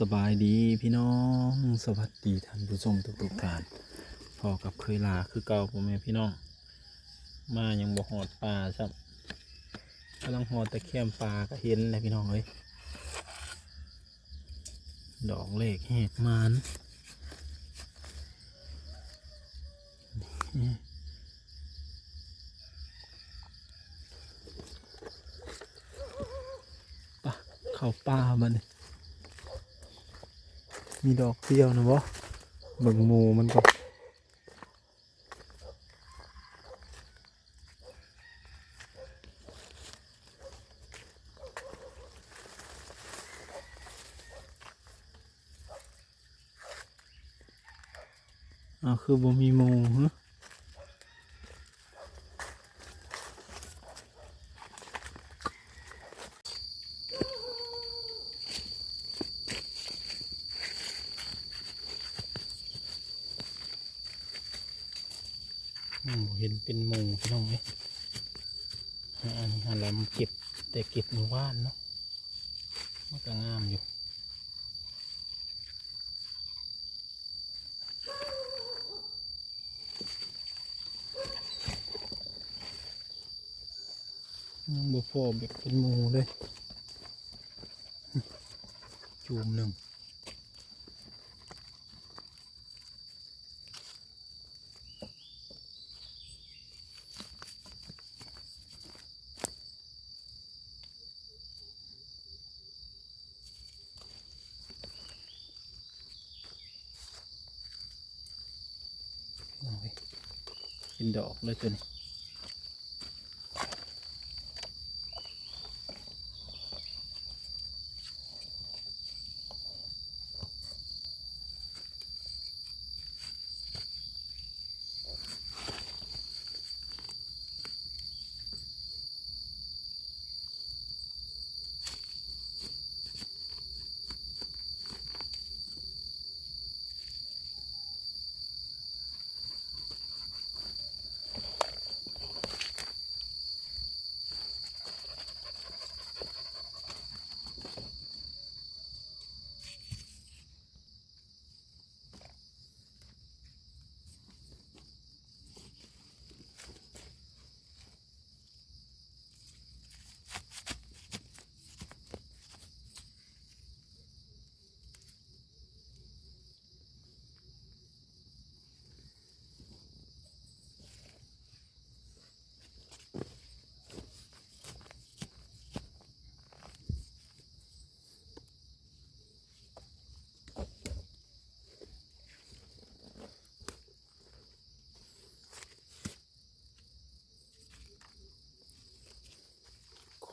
สบายดีพี่น้องสวัสดีท่านผู้ชมทุกๆท่านพอกับเคยลาคือเก่าพ่อแม่พี่น้อง มายังบ่หอดปลาครับกำลังหอดตะเคียมปลาก็เห็นเลยพี่น้องเอ้ยดอกเล็กแหกมานปะเข้าป่ามันย มีดอกเดียวนะบะเบิ่งหมูมันก็อ่าคือบ่มีหมูฮะหมู เห็นเป็นหมูพี่น้องเอ้ยอ่าอันนี้อะไรมันเก็บแต่เก็บมื่อวานเนาะมันก็งามอยู่ยังบ่พอแบบเป็นหมูเลย จูมหนึ่งเอาไว้เป็น ดอกเลยตัวนี้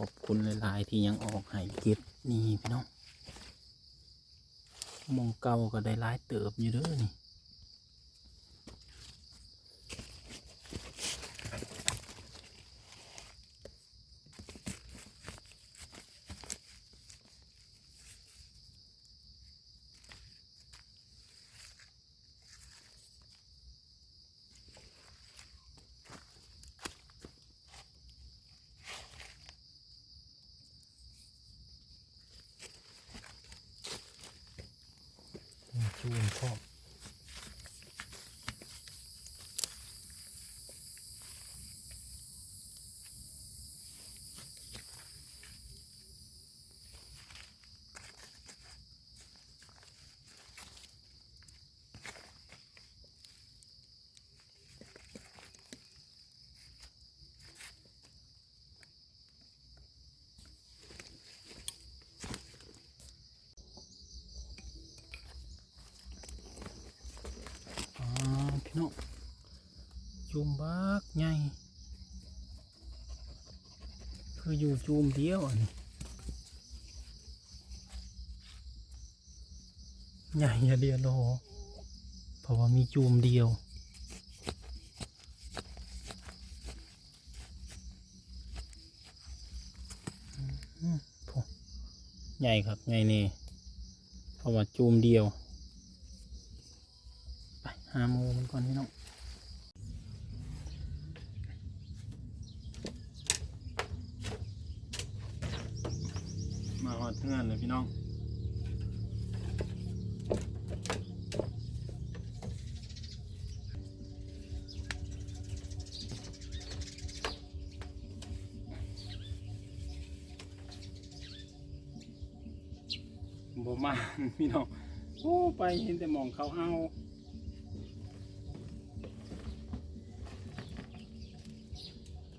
อบคุณหลาย ๆ ที่ยังออกให้เก็บนี่พี่น้องมองเก่าก็ได้หลายเติบอยู่เด้อนี่ ชูน จูมบักใหญ่คืออยู่จูมเดียวอันนี้ใหญ่อย่าเดียวโลเพราะว่ามีจูมเดียวใหญ่ครับใหญ่นี่เพราะว่าจูมเดียว ไปหาหมูมันก่อนพี่น้อง งนั้นเลยพี่น้องบ่มาพี่น้องโอ้ไปเห็นแต่มองเขาเอา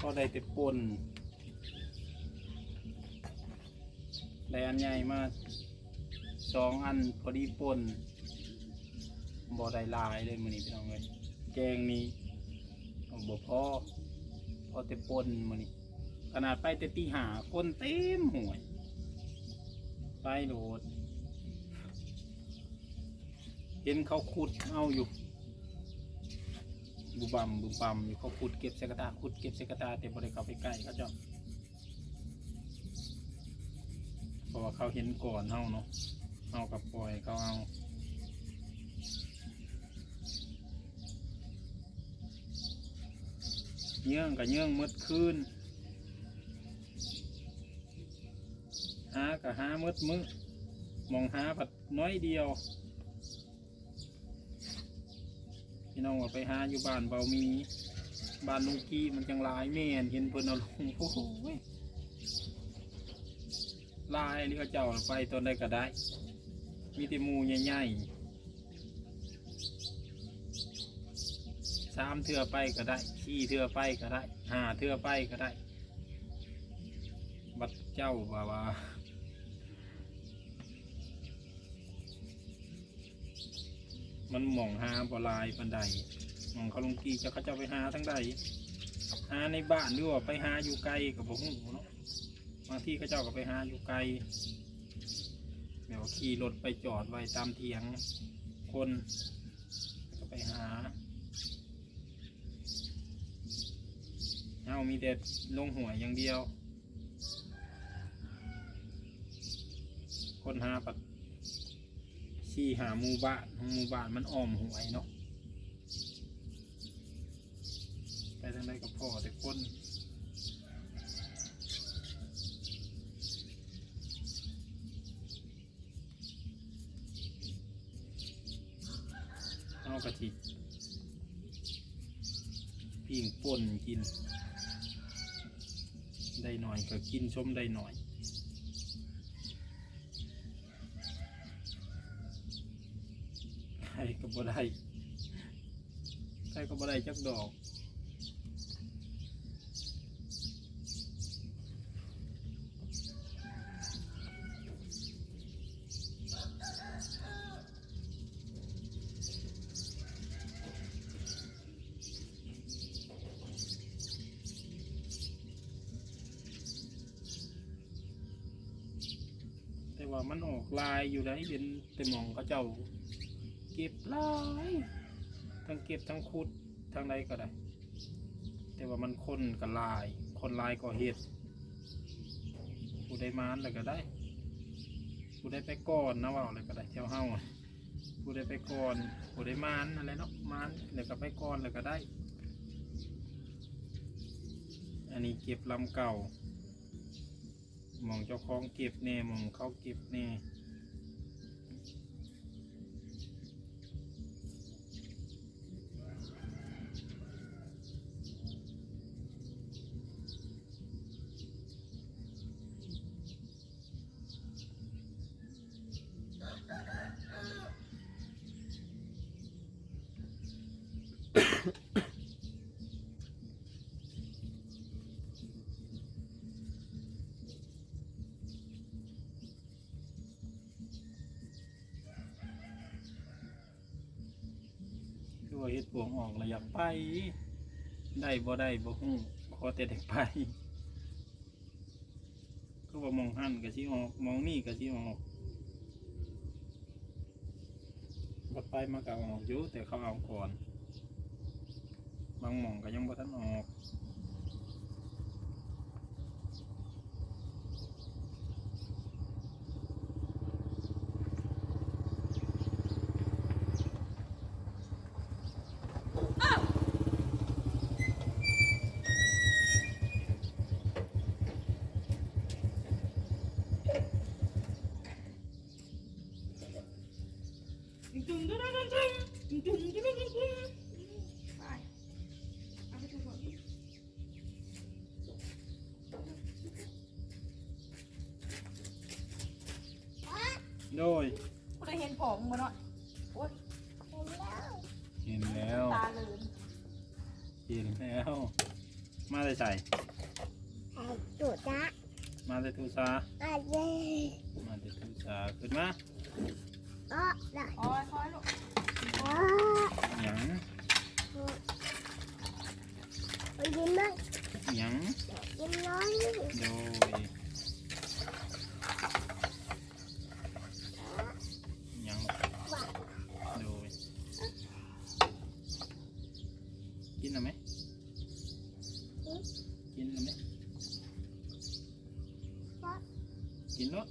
ก็ได้แต่ปน ได้อันใหญ่มาสองอันพอดีปนบ่ได้ลายเลยมื้อนี้พี่น้องเลยแกงนี้บ่พอพอแต่ปนมื้อนี้ขนาดไปแต่ตีหาคนเต็มห่วย ไปโหลด เห็นเขาขุดเอาอยู่บุบัมบุบัมอยู่เขาขุดเก็บใส่กระตาขุดเก็บใส่กระตาแต่บริเข้าไปใกล้เขาจ้า เพราะว่าเขาเห็นก่อนเฮาเนาะเฮากับปล่อยเขาเอาเยื่องกับเยื่องมืดคืนหากับหามืดมือมองหาผัดน้อยเดียว พี่น้องว่าไปหาอยู่บ้านเบามี บ้านลุงกี้มันจังหลายแม่นเห็นเพิ่นเอาลงโอ้ย ลายนี่เขาเจ้าไปตอนใดก็ได้ มีแต่หมูใหญ่ๆสามเทื่อไปก็ได้สี่เทื่อไปก็ได้ห้าเทื่อไปก็ได้ บัดเจ้าว่าวามันหม่องหาบ่ลายปันใดหม่องเขาลงกีจะเขาจะไปหาทั้งใดหาในบ้านหรือว่าไปหาอยู่ไกลกับบ่ฮู้เนาะางที่เขาเจ้าก็ไปหาอยู่ไกลแบบว่าขี่รถไปจอดไว้ตามเถียงคนก็ไปหาเฮามีแต่ลงหัวอย่างเดียว คนหาปัดขี่หาหมู่บ้านหมู่บ้านมันอ้อมหวยเนาะไปทางใดก็พอแต่คน เอากะทิปิ้งป่นกิน ได้หน่อยก็กินชมได้หน่อยใครก็บ่ได้ใครก็บ่ได้จักดอก ลายอยู่ได้เป็นแต่มองเขาเจ้า เก็บลายทั้งเก็บทั้งขุดทั้งใดก็ได้ แต่ว่ามันคนกับลาย คนลายก็เห็ดผู้ได้มานอะไรก็ได้ผู้ได้ไปก่อนนะว่าอะไรก็ได้เที่ยวเฮาผู้ได้ไปก่อนผู้ได้มานอะไรเนาะมานแล้วก็ไปก่อนแล้วก็ได้ อันนี้เก็บลำเก่ามองเจ้าของเก็บแน่มองเขาเก็บแน่ ว่าเฮ็ดปวงออกเลยอยากไป ได้บ่ได้บ่ฮู้ขอแต่เด้ไปคือว่ามองหันก็สิออก มองนี่ก็สิออกบ่ไปมาก็ออกอยู่แต่เขาเอาก่อน บางมองก็ยังบ่ทันออก โดยกูได้เห็นผมมาหน่อยโอ๊ยเห็นแล้วตาลืมเห็นแล้ว มาได้ใส่จุดละมาได้ทูซาอะไรมาได้ทูซาขึ้นมาอ๋อละคอยคอยลูกอ๋อหยังยิ้มน้อยหยังยิ้มน้อยโดยหยังโดยกินแล้วไหมกินแล้วไหมกินแล้ว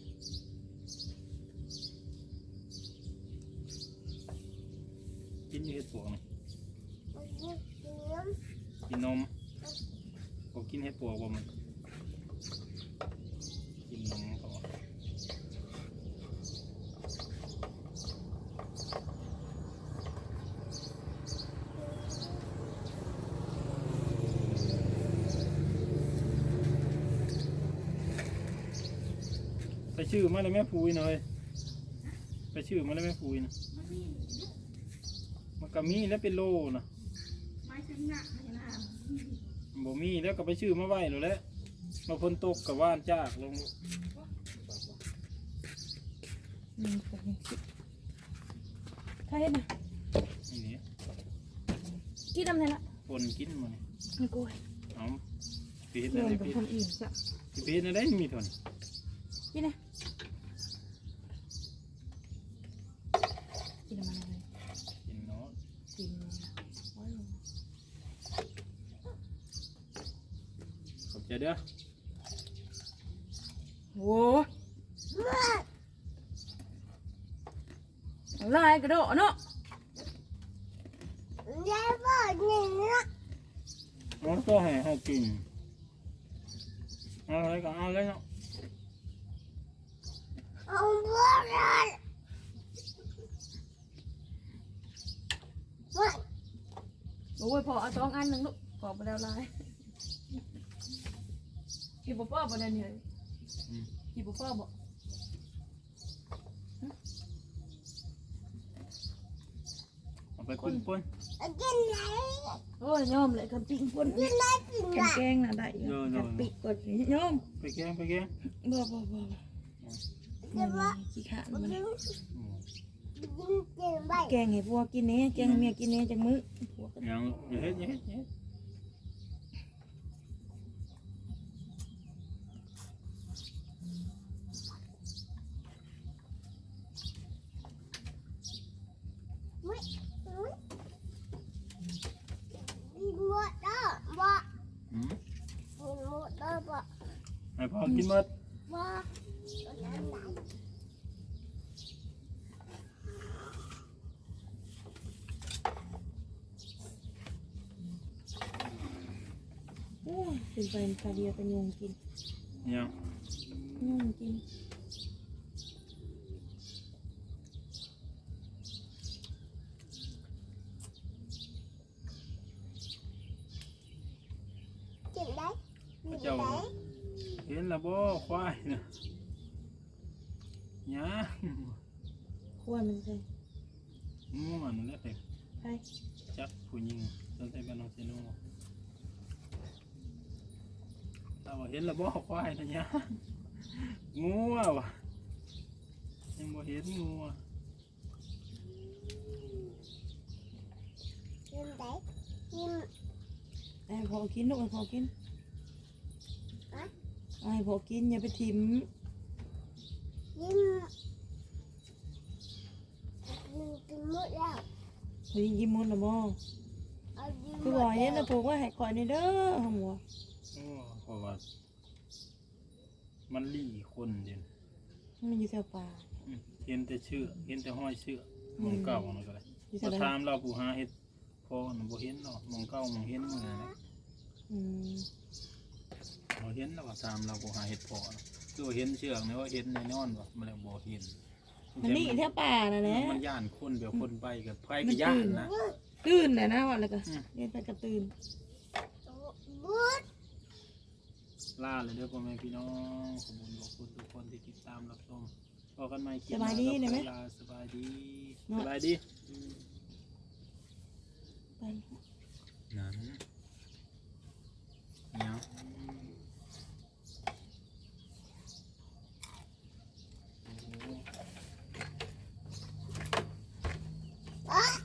กินอยี่เห็ดปวกไหม ยิ้มยิ้ม กินนม ผมกินเห็ดปวกบ่มันกินนมเขาอะไปชื่อมาเลยแม่พูยหน่อยไปชื่อมาเลยแม่พูยนะมันมีมันก็มีแล้วเป็นโลนะ ไม้ชิ้นหนักไม่ใช่นะ บ่ มีแล้วก็ไปชื่อมาไว้แล้วแหละมาพ้นตกกับว่านจากลงอืมเป็นยังสิใครนะนี่นี่กินน้ำไหนละปนกินมันนี่กูเอาปีเฮ็ดเดิอะไรนเป็นปีคนอื่นจ้ะปีเฮ็ดอะไรมีทนกินนะกินน้ำมันอะไร กินเนาะ กินโอ้ย ขอบใจเด้อ โว้ลายกระโดดเนาะเดี๋ยวบอกหนึ่งนะมันก็ให้เฮากินเอาอะไรก็เอาเลยเนาะเอาบัวเลยว่าโอ้ยพอเอาสองอันหนึ่งลูกพอไปแล้วลายกินบ่พ่อบ่เนี่ย นี่กินบ่พ่อบ่เอาไปปนปนกินไหนโอ้ยยอมเลยคำปิ้งคนกินไหนกินไหนแกงน่ะได้อยู่คำปิ้งกดยอมไปแกงไปแกงบ่บ่บ่เดี๋ยวว่าขี้ขาดกิมันนอืมกินกินไปแกงให้พวกกินเนี้แกงให้เมียกินเนี้จังมื้อพวกยังอย่าเฮ็ดอย่าเฮ็ดอย่าเฮ็ด อุ้ยอุ้ยกินหมดแล้วบ่ อืม กินหมดแล้วบ่ ให้พ่อ กินหมดบ่ตัวนั้นไหนโอ้ยเป็นไปคาเดียวกันยุงกินยังยุงกินกินได้กิน เจ้า ได้ เห็นและ บ่ควายน่ะยังขั้วมันใส่ง่วงนั่นแหละเด็กไปจับผู้หญิงสนใจบ้านน้องเซโนเราเห็นและบ่ควายนะยังงัววะยังบ่เห็นงัวกินได้กินไอ้พอกินลูกไอ้พอกินอะ ไอ้พอกินอย่าไปถิ่มกินกินกินหมดแล้วเฮ้ยยิ้มมุนละบ่เอากินหมคือดบอกแล้เย็นวนะผูกว่าให้ข่อยนี่เด้อหัวโอ้เพราะว่ามันลี่คนเด่นมันอยู่แถวป่าอืมเห็นแต่เชื่อเห็นแต่ห้อยเชื่อมองเก่านั่นก็เลยอยู่แถมาวไหนถามเราผู้หาเฮ็ดพอน่ะบ่เห็นเนาะมองเก่ามองเห็นมื้อนั้นนะอืม บ่เห็นแล้วว่าถามเราผู้หาเฮ็ดพอนะคือว่าเห็นเชือกนี่ว่าเห็นแน่นอนว่ามันแล้วบ่เห็นมันนี่แถวป่าน่ะแหละมันย่านคนแบบคนไปกับไผก็ย่านนะตื่นน่ะนะว่าแล้วก็อืมเรียนไปก็ตื่นบูดลาเลยเด้อพ่อแม่พี่น้องขอบคุณขอบคุณทุกคนที่ติดตามรับชมพอกันใหม่คลิปสบายดีหน้ได้ไหมลาสบายดีเนาะสบายดีไปนั้นเนี่ย Ah!